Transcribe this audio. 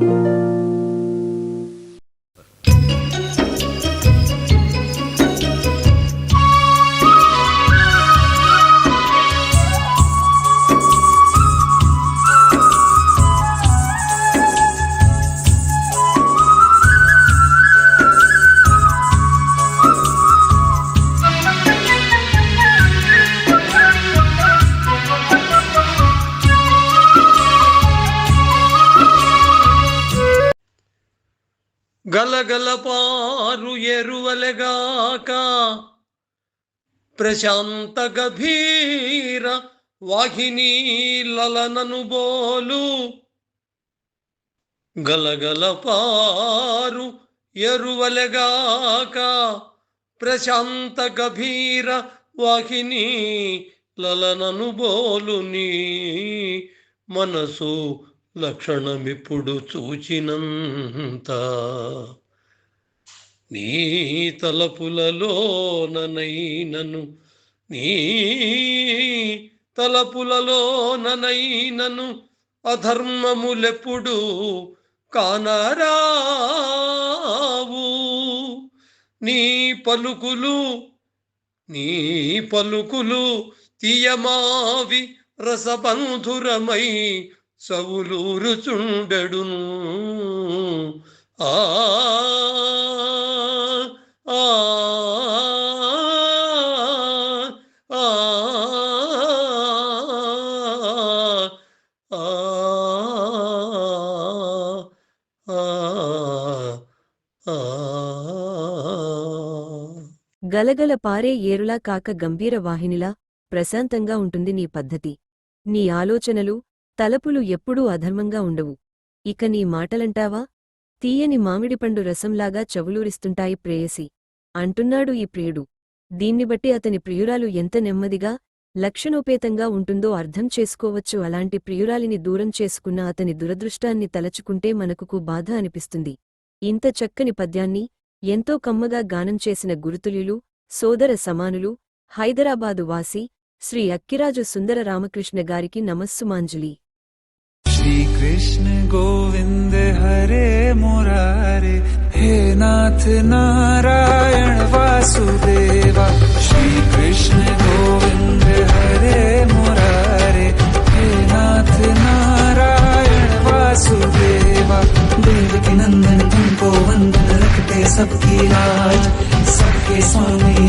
Música గలగలపారు ఎరువలెగాక. ప్రశాంత గభీర వాహిని లలనను బోలు. గలగలపారు ఎరువలెగాక. ప్రశాంత గభీర వాహిని లలనను బోలుని మనసు లక్షణమిప్పుడు చూచినంత నీ తలపులలోననైనను నీ తలపులలోననైనను అధర్మములెప్పుడు కానరావు. నీ పలుకులు నీ పలుకులు తీయమావి రసబంధురమై సవులూరుచుండెడును. ఆ ఆ ఆ గలగల పారే ఏరులా కాక గంభీర వాహినిలా ప్రశాంతంగా ఉంటుంది నీ పద్ధతి. నీ ఆలోచనలు తలపులు ఎప్పుడూ అధర్మంగా ఉండవు. ఇక నీ మాటలంటావా? తీయని మామిడిపండు రసంలాగా చవులూరిస్తుంటాయి ప్రేయసి. అంటున్నాడు ఈ ప్రియుడు. దీన్ని బట్టి అతని ప్రియురాలు ఎంత నెమ్మదిగా లక్షణోపేతంగా ఉంటుందో అర్థం చేసుకోవచ్చు. అలాంటి ప్రియురాలిని దూరం చేసుకున్న అతని దురదృష్టాన్ని తలచుకుంటే మనకుకు బాధ అనిపిస్తుంది. ఇంత చక్కని పద్యాన్ని ఎంతో కమ్మగా గానం చేసిన గురుతుల్యులు సోదర సమానులు హైదరాబాదు వాసి శ్రీ అక్కిరాజు సుందర రామకృష్ణ గారికి నమస్సుమాంజలి. कृष्ण गोविंद हरे मुरारे, हे नाथ नारायण वासुदेवा। श्री कृष्ण गोविंद हरे मुरारे, हे नाथ नारायण वासुदेवा। देव के नंदन तुमको वंदन रखते सबकी लाज सबके स्वामी